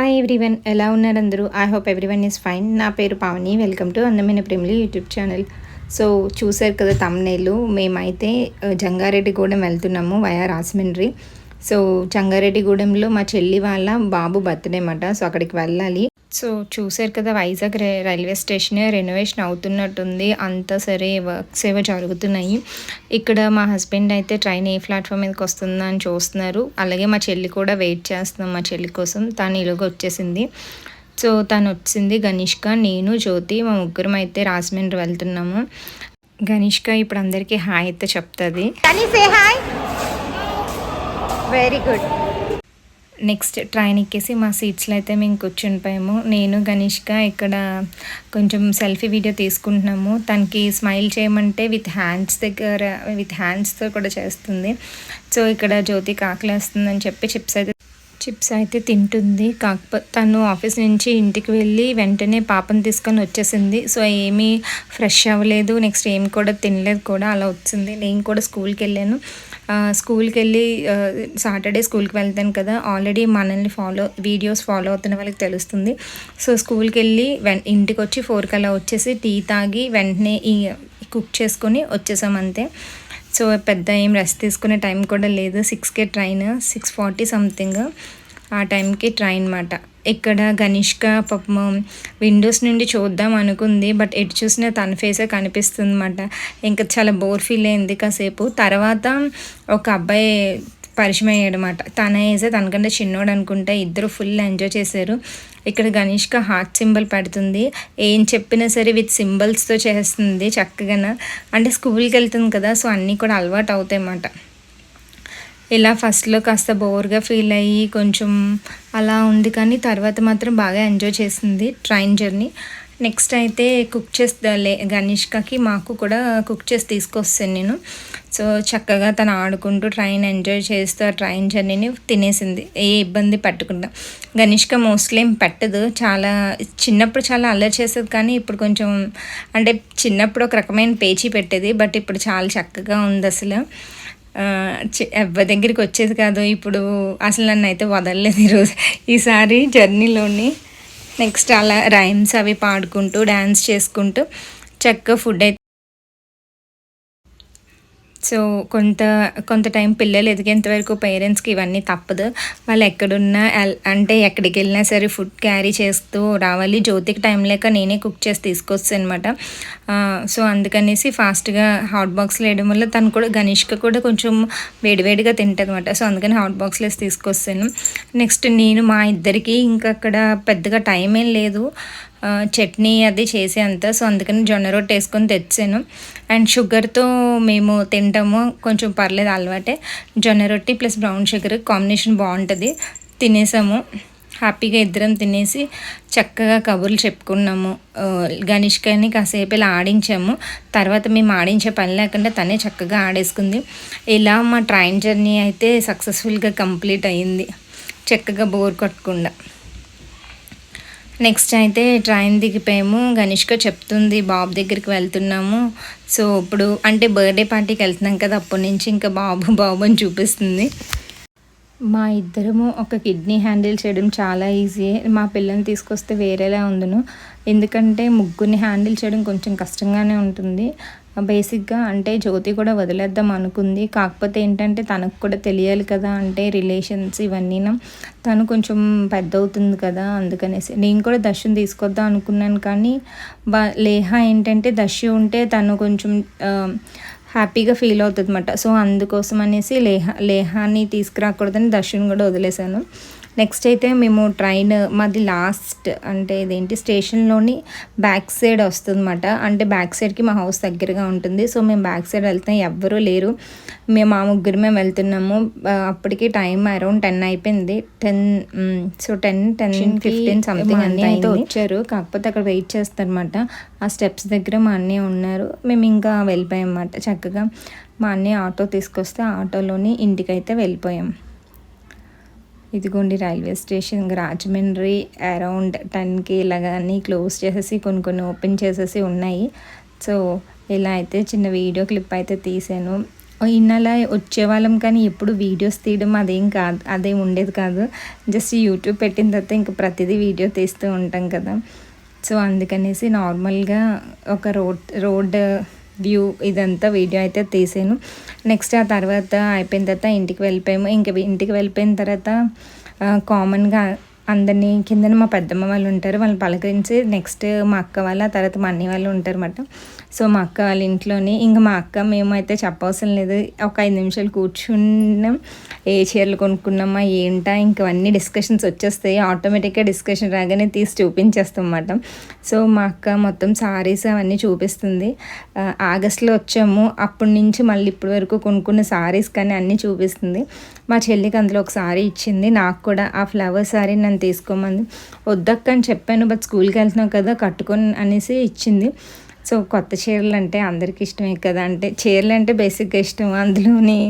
Hi everyone ఎలా ఉన్నారు అందరూ? I hope everyone is fine నా పేరు పావని. వెల్కమ్ టు అందమైన ప్రేమిలి యూట్యూబ్ ఛానల్ సో చూసారు కదా తమ్నేలు మేమైతే జంగారెడ్డిగూడెం వెళ్తున్నాము వయా రాజమండ్రి. సో జంగారెడ్డిగూడెంలో మా చెల్లి వాళ్ళ బాబు బర్త్డే అన్నమాట సో అక్కడికి వెళ్ళాలి. సో చూసారు కదా వైజాగ్ రైల్వే స్టేషన్ రెనోవేషన్ అవుతున్నట్టుంది. అంతా సరే వర్క్స్ ఏవో జరుగుతున్నాయి. ఇక్కడ మా హస్బెండ్ అయితే ట్రైన్ ఏ ప్లాట్ఫామ్ మీదకి వస్తుందా అని చూస్తున్నారు. అలాగే మా చెల్లి కూడా వెయిట్ చేస్తున్నాం మా చెల్లి కోసం. తను ఇలాగ వచ్చేసింది. సో తను వచ్చింది గనిష్క నేను జ్యోతి మా ముగ్గురం అయితే రాజమండ్రి వెళ్తున్నాము. గనిష్క ఇప్పుడు అందరికీ హాయ్ అయితే చెప్తుంది. Hi very good next train ఎక్కేసి మా సీట్స్లో అయితే మేము కూర్చునిపోయాము నేను గణేష్క ఇక్కడ కొంచెం సెల్ఫీ వీడియో తీసుకుంటున్నాము. తనకి స్మైల్ చేయమంటే విత్ హ్యాండ్స్ దగ్గర విత్ హ్యాండ్స్తో కూడా చేస్తుంది. సో ఇక్కడ జ్యోతి కాకలేస్తుందని చెప్పి చిప్స్ అయితే చిప్స్ అయితే తింటుంది. కాకపోతే తను ఆఫీస్ నుంచి ఇంటికి వెళ్ళి వెంటనే పాపను తీసుకొని వచ్చేసింది. సో ఏమీ ఫ్రెష్ అవ్వలేదు. నెక్స్ట్ ఏం కూడా తినలేదు కూడా. అలా వచ్చింది. నేను కూడా స్కూల్కి వెళ్ళాను. స్కూల్కి వెళ్ళి సాటర్డే స్కూల్కి వెళ్తాను కదా. ఆల్రెడీ మనల్ని ఫాలో వీడియోస్ ఫాలో అవుతున్న వాళ్ళకి తెలుస్తుంది. సో స్కూల్కి వెళ్ళి వెన్ ఇంటికి వచ్చి ఫోర్కి అలా వచ్చేసి టీ తాగి వెంటనే ఈ కుక్ చేసుకొని వచ్చేసాం అంతే. సో పెద్ద ఏం రెస్ట్ తీసుకునే టైం కూడా లేదు. సిక్స్కే ట్రైన్ సిక్స్ ఫార్టీ సంథింగ్ ఆ టైంకి ట్రైన్ అనమాట ఇక్కడ గనిష్క పాపం విండోస్ నుండి చూద్దాం అనుకుంది బట్ ఎటు చూసినా తన ఫేసే కనిపిస్తుంది అనమాట ఇంకా చాలా బోర్ ఫీల్ అయింది కాసేపు. తర్వాత ఒక అబ్బాయి పరిచయం అయ్యాడనమాట తన ఏజే తనకంటే చిన్నోడు అనుకుంటే ఇద్దరు ఫుల్ ఎంజాయ్ చేశారు. ఇక్కడ గణేష్క హార్ట్ సింబల్ పెడుతుంది. ఏం చెప్పినా సరే విత్ సింబల్స్తో చేస్తుంది చక్కగా అంటే స్కూల్కి వెళ్తుంది కదా సో అన్నీ కూడా అలవాటు అవుతాయి అన్నమాట ఇలా ఫస్ట్లో కాస్త బోర్గా ఫీల్ అయ్యి కొంచెం అలా ఉంది కానీ తర్వాత మాత్రం బాగా ఎంజాయ్ చేసింది ట్రైన్ జర్నీ. నెక్స్ట్ అయితే కుక్ చేస్తా లే గణేష్కకి మాకు కూడా కుక్ చేసి తీసుకొస్తాను నేను. సో చక్కగా తను ఆడుకుంటూ ట్రైన్ ఎంజాయ్ చేస్తూ ఆ ట్రైన్ జర్నీని తినేసింది. ఏ ఇబ్బంది పట్టకుండా. గనిష్క మోస్ట్లీ ఏం పెట్టదు. చాలా చిన్నప్పుడు చాలా అల్లరి చేసేది కానీ ఇప్పుడు కొంచెం అంటే చిన్నప్పుడు ఒక రకమైన పేచీ పెట్టేది. బట్ ఇప్పుడు చాలా చక్కగా ఉంది అసలు. ఎవరి దగ్గరికి వచ్చేది కాదు. ఇప్పుడు అసలు నన్ను అయితే వదలలేదు ఈరోజు. ఈసారి జర్నీలోని నెక్స్ట్ అలా రైమ్స్ అవి పాడుకుంటూ డ్యాన్స్ చేసుకుంటూ చక్కగా ఫుడ్ అయితే సో కొంత కొంత టైం పిల్లలు ఎదిగేంత వరకు పేరెంట్స్కి ఇవన్నీ తప్పదు. వాళ్ళు ఎక్కడున్నా అంటే ఎక్కడికి వెళ్ళినా సరే ఫుడ్ క్యారీ చేస్తూ రావాలి. జ్యోతికి టైం లేక నేనే కుక్ చేసి తీసుకొస్తాను అనమాట సో అందుకనేసి ఫాస్ట్గా హాట్ బాక్స్లో వేయడం వల్ల తను కూడా గణేష్క కూడా కొంచెం వేడివేడిగా తింటుంది అనమాట సో అందుకని హాట్ బాక్స్లో వేసి తీసుకొస్తాను. నెక్స్ట్ నేను మా ఇద్దరికి ఇంకా అక్కడ పెద్దగా టైం ఏం లేదు. చట్నీ అది చేసే అంత సో అందుకని జొన్న రొట్టె వేసుకొని తెచ్చాను. అండ్ షుగర్తో మేము తింటాము. కొంచెం పర్లేదు అలవాటే. జొన్న రొట్టి ప్లస్ బ్రౌన్ షుగర్ కాంబినేషన్ బాగుంటుంది. తినేసాము. హ్యాపీగా ఇద్దరం తినేసి చక్కగా కబుర్లు చెప్పుకున్నాము. ఆ, గణేష్కని కాసేపు ఇలా ఆడించాము. తర్వాత మేము ఆడించే పని లేకుండా తనే చక్కగా ఆడేసుకుంది. ఇలా మా ట్రైన్ జర్నీ అయితే సక్సెస్ఫుల్గా కంప్లీట్ అయ్యింది చక్కగా బోర్ కొట్టకుండా. నెక్స్ట్ అయితే ట్రైన్ దిగిపోయాము. గణేష్గా చెప్తుంది బాబు దగ్గరికి వెళ్తున్నాము. సో ఇప్పుడు అంటే బర్త్డే పార్టీకి వెళ్తున్నాం కదా అప్పటి నుంచి ఇంకా బాబు బాబు అని చూపిస్తుంది. మా ఇద్దరము ఒక కిడ్నీ హ్యాండిల్ చేయడం చాలా ఈజీ. మా పిల్లల్ని తీసుకొస్తే వేరేలా ఉందును ఎందుకంటే ముగ్గురిని హ్యాండిల్ చేయడం కొంచెం కష్టంగానే ఉంటుంది. బేసిక్గా అంటే జ్యోతి కూడా వదిలేద్దాం అనుకుంది. కాకపోతే ఏంటంటే తనకు కూడా తెలియాలి కదా అంటే రిలేషన్స్ ఇవన్నీ తను కొంచెం పెద్ద అవుతుంది కదా అందుకనేసి. నేను కూడా దర్శనం తీసుకొద్దాం అనుకున్నాను కానీ బా ఏంటంటే దర్శి ఉంటే తను కొంచెం హ్యాపీగా ఫీల్ అవుతుంది అనమాట సో అందుకోసం అనేసి లేహ లేహాని తీసుకురాకూడదని దర్శన్ కూడా వదిలేశాను. నెక్స్ట్ అయితే మేము ట్రైన్ మాది లాస్ట్ అంటే ఇదేంటి స్టేషన్లోని బ్యాక్ సైడ్ వస్తుందన్నమాట. అంటే బ్యాక్ సైడ్కి మా హౌస్ దగ్గరగా ఉంటుంది. సో మేము బ్యాక్ సైడ్ వెళ్తాం ఎవ్వరూ లేరు. మేము మా ముగ్గురు మేము వెళ్తున్నాము. అప్పటికి టైం అరౌండ్ టెన్ అయిపోయింది. Ten so ten ten fifteen something అన్నీ అయితే వచ్చారు. కాకపోతే అక్కడ వెయిట్ చేస్తారనమాట ఆ స్టెప్స్ దగ్గర మా అన్నయ్య ఉన్నారు. మేము ఇంకా వెళ్ళిపోయాం అన్నమాట చక్కగా. మా అన్నయ్య ఆటో తీసుకొస్తే ఆటోలోని ఇంటికైతే వెళ్ళిపోయాం. ఇదిగోండి రైల్వే స్టేషన్ రాజమండ్రి అరౌండ్ టెన్కి ఇలాగన్నీ క్లోజ్ చేసేసి కొన్ని కొన్ని ఓపెన్ చేసేసి ఉన్నాయి. సో ఇలా అయితే చిన్న వీడియో క్లిప్ అయితే తీసాను. ఇన్నలా వచ్చేవాళ్ళం కానీ ఎప్పుడు వీడియోస్ తీయడం అదేం కాదు అదేం ఉండేది కాదు. జస్ట్ యూట్యూబ్ పెట్టిన తర్వాత ఇంకా ప్రతిదీ వీడియో తీస్తూ ఉంటాం కదా. సో అందుకనేసి నార్మల్గా ఒక రోడ్ రోడ్ వ్యూ ఇదంతా వీడియో అయితే తీసాను. నెక్స్ట్ ఆ తర్వాత అయిపోయిన తర్వాత ఇంటికి వెళ్ళిపోయాము. ఇంక ఇంటికి వెళ్ళిపోయిన తర్వాత కామన్గా అందరినీ కిందన మా పెద్దమ్మ వాళ్ళు ఉంటారు వాళ్ళని పలకరించి నెక్స్ట్ మా అక్క వాళ్ళ తర్వాత మా అన్ని వాళ్ళు ఉంటారు అన్నమాట సో మా అక్క వాళ్ళ ఇంట్లోని ఇంకా మా అక్క మేమైతే చెప్పవసరం లేదు. ఒక ఐదు నిమిషాలు కూర్చున్నాం. ఏ చీరలు కొనుక్కున్నామా ఏంటా ఇంకవన్నీ డిస్కషన్స్ వచ్చేస్తాయి. ఆటోమేటిక్గా డిస్కషన్ రాగానే తీసి చూపించేస్తాం అన్నమాట సో మా అక్క మొత్తం సారీస్ అవన్నీ చూపిస్తుంది. ఆగస్ట్లో వచ్చాము. అప్పటి నుంచి మళ్ళీ ఇప్పటి వరకు కొనుక్కున్న సారీస్ కానీ అన్నీ చూపిస్తుంది. మా చెల్లికి అందులో ఒక సారీ ఇచ్చింది. నాకు కూడా ఆ ఫ్లవర్ సారీ నన్ను తీసుకోమంది. వద్దక్క అని చెప్పాను బట్ స్కూల్కి వెళ్తున్నావు కదా కట్టుకొని అనేసి ఇచ్చింది. సో కొత్త చీరలు అంటే అందరికీ ఇష్టమే కదా. అంటే చీరలు అంటే బేసిక్గా ఇష్టం. అందులోని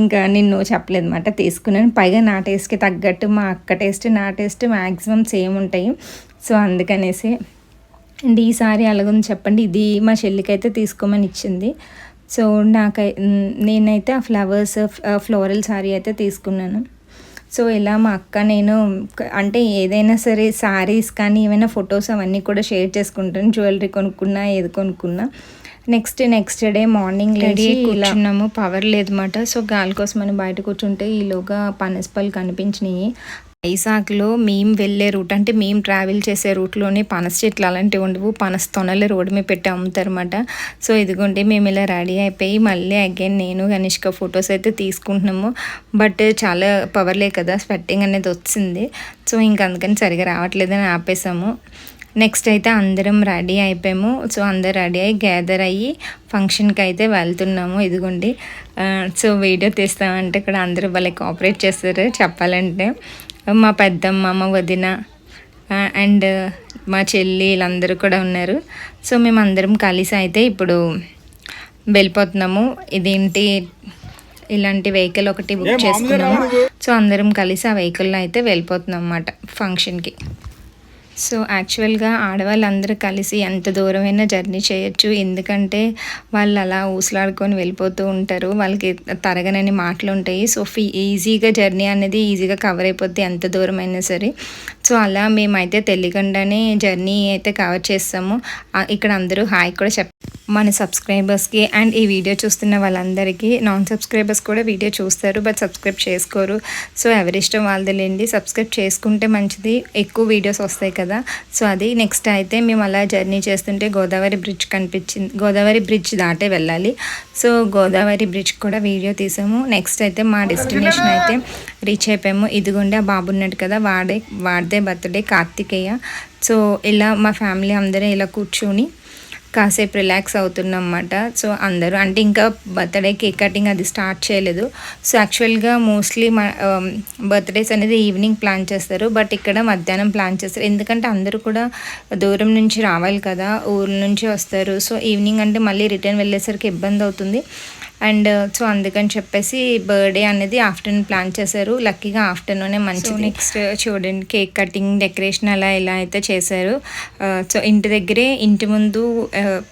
ఇంకా నిన్ను చెప్పలేదు అనమాట తీసుకున్నాను. పైగా నా టేస్ట్కి తగ్గట్టు మా అక్క టేస్ట్ నా టేస్ట్ మ్యాక్సిమం సేమ్ ఉంటాయి. సో అందుకనేసి అండ్ ఈసారి అలాగుంది చెప్పండి. ఇది మా చెల్లికి అయితే తీసుకోమని ఇచ్చింది. సో నాకై నేనైతే ఆ ఫ్లవర్స్ ఫ్లోరల్ శారీ అయితే తీసుకున్నాను. సో ఇలా మా అక్క నేను అంటే ఏదైనా సరే శారీస్ కానీ ఏమైనా ఫొటోస్ అవన్నీ కూడా షేర్ చేసుకుంటాను. జ్యువెలరీ కొనుక్కున్నా ఏది కొనుక్కున్నా. నెక్స్ట్ నెక్స్ట్ డే మార్నింగ్ లేచి కూర్చున్నాము. పవర్ లేదన్నమాట. సో గాలి కోసం అని బయట కూర్చుంటే ఈలోగా పనసపల్లి కనిపించినాయి. వైజాగ్లో మేము వెళ్ళే రూట్ అంటే మేము ట్రావెల్ చేసే రూట్లోనే పనస చెట్లు అలాంటివి ఉండవు. పనస తొనలు రోడ్డు మీద పెట్టి అమ్ముతారన్నమాట. సో ఇదిగోండి మేము ఇలా రెడీ అయిపోయి మళ్ళీ అగైన్ నేను గణేష్క ఫొటోస్ అయితే తీసుకుంటున్నాము. బట్ చాలా పవర్లే కదా స్వెట్టింగ్ అనేది వచ్చింది. సో ఇంక అందుకని సరిగా రావట్లేదని ఆపేసాము. నెక్స్ట్ అయితే అందరం రెడీ అయిపోయాము. సో అందరు రెడీ అయ్యి గ్యాదర్ అయ్యి ఫంక్షన్కి అయితే వెళ్తున్నాము. ఇదిగోండి. సో వీడియో తీస్తామంటే ఇక్కడ అందరూ వాళ్ళకి కోఆపరేట్ చేస్తారు చెప్పాలంటే. మా పెద్దమ్మ మా వదిన అండ్ మా చెల్లి వీళ్ళందరూ కూడా ఉన్నారు. సో మేము అందరం కలిసి అయితే ఇప్పుడు వెళ్ళిపోతున్నాము. ఇదేంటి ఇలాంటి వెహికల్ ఒకటి బుక్ చేసుకున్నాము. సో అందరం కలిసి ఆ వెహికల్లో అయితే వెళ్ళిపోతున్నాం అన్నమాట ఫంక్షన్కి సో యాక్చువల్గా ఆడవాళ్ళందరూ కలిసి ఎంత దూరమైనా జర్నీ చేయొచ్చు. ఎందుకంటే వాళ్ళు అలా ఊసలాడుకొని వెళ్ళిపోతూ ఉంటారు. వాళ్ళకి తరగనని మాటలు ఉంటాయి సో ఫీ ఈజీగా జర్నీ అనేది ఈజీగా కవర్ అయిపోద్ది ఎంత దూరమైనా సరే. సో అలా మేమైతే తెలియకుండానే జర్నీ అయితే కవర్ చేస్తాము. ఇక్కడ అందరూ హాయ్ కూడా చెప్ మన సబ్స్క్రైబర్స్కి అండ్ ఈ వీడియో చూస్తున్న వాళ్ళందరికీ నాన్ సబ్స్క్రైబర్స్ కూడా వీడియో చూస్తారు బట్ సబ్స్క్రైబ్ చేసుకోరు. సో ఎవరిష్టం వాళ్ళదిలేండి సబ్స్క్రైబ్ చేసుకుంటే మంచిది ఎక్కువ వీడియోస్ వస్తాయి కదా. సో అది నెక్స్ట్ అయితే మేము అలా జర్నీ చేస్తుంటే గోదావరి బ్రిడ్జ్ కనిపించింది గోదావరి బ్రిడ్జ్ దాటే వెళ్ళాలి. సో గోదావరి బ్రిడ్జ్ కూడా వీడియో తీసాము. నెక్స్ట్ అయితే మా డెస్టినేషన్ అయితే రీచ్ అయిపోయాము ఇదిగోండి ఆ బాబు ఉన్నాడు కదా వాడే వాడిదే బర్త్డే కార్తికేయ. సో ఇలా మా ఫ్యామిలీ అందరూ ఇలా కూర్చొని కాసేపు రిలాక్స్ అవుతున్నాం అన్నమాట సో అందరూ అంటే ఇంకా బర్త్డే కేక్ కటింగ్ అది స్టార్ట్ చేయలేదు. సో యాక్చువల్గా మోస్ట్లీ మా um, బర్త్డేస్ అనేది ఈవినింగ్ ప్లాన్ చేస్తారు. బట్ ఇక్కడ మధ్యాహ్నం ప్లాన్ చేస్తారు. ఎందుకంటే అందరూ కూడా దూరం నుంచి రావాలి కదా ఊరు నుంచి వస్తారు. సో ఈవినింగ్ అంటే మళ్ళీ రిటర్న్ వెళ్ళేసరికి ఇబ్బంది అవుతుంది. అండ్ సో అందుకని చెప్పేసి బర్త్డే అనేది ఆఫ్టర్నూన్ ప్లాన్ చేశారు. లక్కీగా ఆఫ్టర్నూనే మంచి నెక్స్ట్ చూడండి కేక్ కటింగ్ డెకరేషన్ అలా ఇలా అయితే చేశారు. సో ఇంటి దగ్గరే ఇంటి ముందు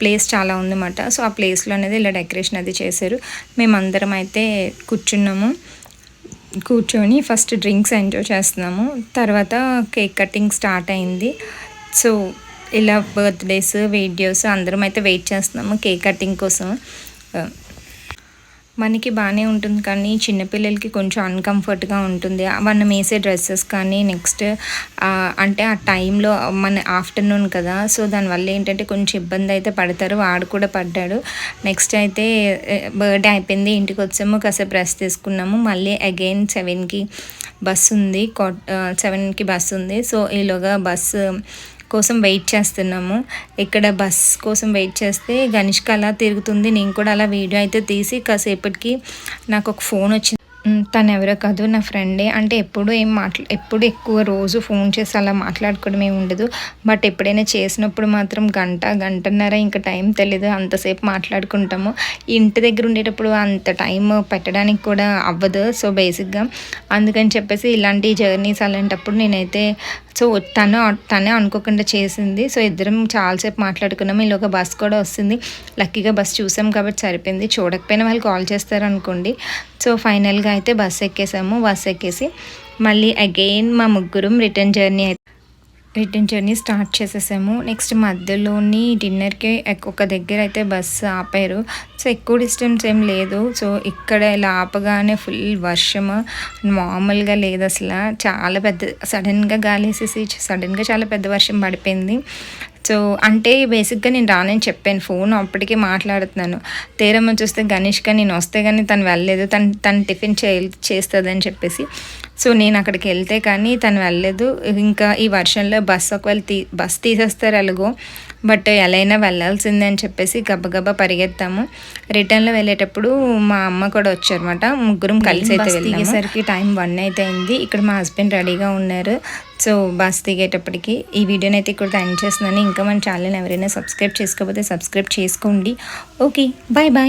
ప్లేస్ చాలా ఉందన్నమాట. సో ఆ ప్లేస్లో అనేది ఇలా డెకరేషన్ అది చేశారు. మేమందరం అయితే కూర్చున్నాము. కూర్చొని ఫస్ట్ డ్రింక్స్ ఎంజాయ్ చేస్తున్నాము. తర్వాత కేక్ కటింగ్ స్టార్ట్ అయింది. సో ఇలా బర్త్డేస్ వీడియోస్ అందరం అయితే వెయిట్ చేస్తున్నాము కేక్ కటింగ్ కోసం. మనకి బాగానే ఉంటుంది కానీ చిన్నపిల్లలకి కొంచెం అన్కంఫర్ట్గా ఉంటుంది. మనం వేసే డ్రెస్సెస్ కానీ నెక్స్ట్ అంటే ఆ టైంలో మన ఆఫ్టర్నూన్ కదా సో దానివల్ల ఏంటంటే కొంచెం ఇబ్బంది అయితే పడతారు. వాడు కూడా పడ్డాడు. నెక్స్ట్ అయితే బర్త్డే అయిపోయింది. ఇంటికి వచ్చాము. కాసేపు రెస్ట్ తీసుకున్నాము. మళ్ళీ అగైన్ సెవెన్కి బస్ ఉంది. సెవెన్కి బస్ ఉంది. సో ఈలోగా బస్సు కోసం వెయిట్ చేస్తున్నాము. ఇక్కడ బస్ కోసం వెయిట్ చేస్తే గనిష్క అలా తిరుగుతుంది. నేను కూడా అలా వీడియో అయితే తీసి కాసేపటికి నాకు ఒక ఫోన్ వచ్చింది. తను ఎవరో కాదు నా ఫ్రెండే. అంటే ఎప్పుడు ఏం మాట్లా ఎప్పుడు ఎక్కువ రోజు ఫోన్ చేసి అలా మాట్లాడుకోవడం ఏమి ఉండదు. బట్ ఎప్పుడైనా చేసినప్పుడు మాత్రం గంట, గంటన్నర ఇంకా టైం తెలియదు అంతసేపు మాట్లాడుకుంటాము. ఇంటి దగ్గర ఉండేటప్పుడు అంత టైం పెట్టడానికి కూడా అవ్వదు. సో, బేసిక్‌గా అందుకని చెప్పేసి ఇలాంటి జర్నీస్ అలాంటప్పుడు నేనైతే సో, తను తనే అనుకోకుండా చేసింది. సో, ఇద్దరం చాలాసేపు మాట్లాడుకున్నాము. ఈలోగా బస్ కూడా వస్తుంది. లక్కీగా బస్ చూసాం కాబట్టి సరిపోయింది. చూడకపోయినా వాళ్ళు కాల్ చేస్తారనుకోండి. సో, ఫైనల్‌గా అయితే బస్ ఎక్కేసాము. బస్ ఎక్కేసి మళ్ళీ అగైన్ మా ముగ్గురం రిటర్న్ జర్నీ అయితే రిటర్న్ జర్నీ స్టార్ట్ చేసేసాము. నెక్స్ట్ మధ్యలోని డిన్నర్‌కి ఒక దగ్గర అయితే బస్సు ఆపారు. సో, ఎక్కువ డిస్టెన్స్ ఏం లేదు. సో, ఇక్కడ ఇలా ఆపగానే ఫుల్ వర్షము మామూలుగా అసలు చాలా పెద్ద సడన్‌గా గాలి వేసేసి సడన్‌గా చాలా పెద్ద వర్షం పడిపోయింది. సో, అంటే బేసిక్‌గా నేను రానని చెప్పాను. ఫోన్ అప్పటికే మాట్లాడుతున్నాను. తీరమ్మ చూస్తే గణేష్గా నేను వస్తే కానీ తను వెళ్ళలేదు. తను తను టిఫిన్ చే చేస్తుందని చెప్పేసి. సో, నేను అక్కడికి వెళ్తే కానీ తను వెళ్ళలేదు. ఇంకా ఈ వర్షంలో బస్ ఒకవేళ తీ బస్ తీసేస్తారు ఎలాగో. బట్ ఎలా అయినా వెళ్ళాల్సిందే అని చెప్పేసి గబగబా పరిగెత్తాము. రిటర్న్‌లో వెళ్ళేటప్పుడు మా అమ్మ కూడా వచ్చారన్నమాట. ముగ్గురం కలిసి అయితే వెళ్ళాము. దిగేసరికి టైం 1 అయితే అయింది. ఇక్కడ మా హస్బెండ్ రెడీగా ఉన్నారు. సో, బస్ దిగేటప్పటికి ఈ వీడియోని అయితే ఇక్కడ ఎండ్ చేస్తున్నాను. ఇంకా మన ఛానల్‌ని ఎవరైనా సబ్స్క్రైబ్ చేసుకోకపోతే సబ్స్క్రైబ్ చేసుకోండి. ఓకే. Bye bye.